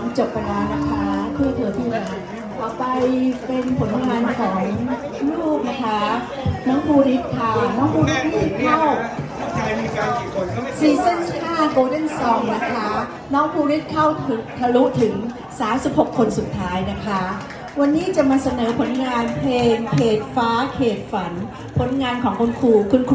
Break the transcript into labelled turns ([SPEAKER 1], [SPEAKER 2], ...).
[SPEAKER 1] องจบไป
[SPEAKER 2] แล้วนะคะเพื่อเธอที่รักต่อไปเป็นผลงานของลูกนะคะ น้องภูริศค่ะ น้องภูริศเข้า
[SPEAKER 3] ซีซั่น5โกล
[SPEAKER 2] เด้นซองนะคะ น้องภูริศเข้าทะลุถึง 36 คนสุดท้ายนะคะ วันนี้จะมาเสนอผลงานเพลงเขตฟ้าเขตฝัน ผลงานของคุณครูคุณครู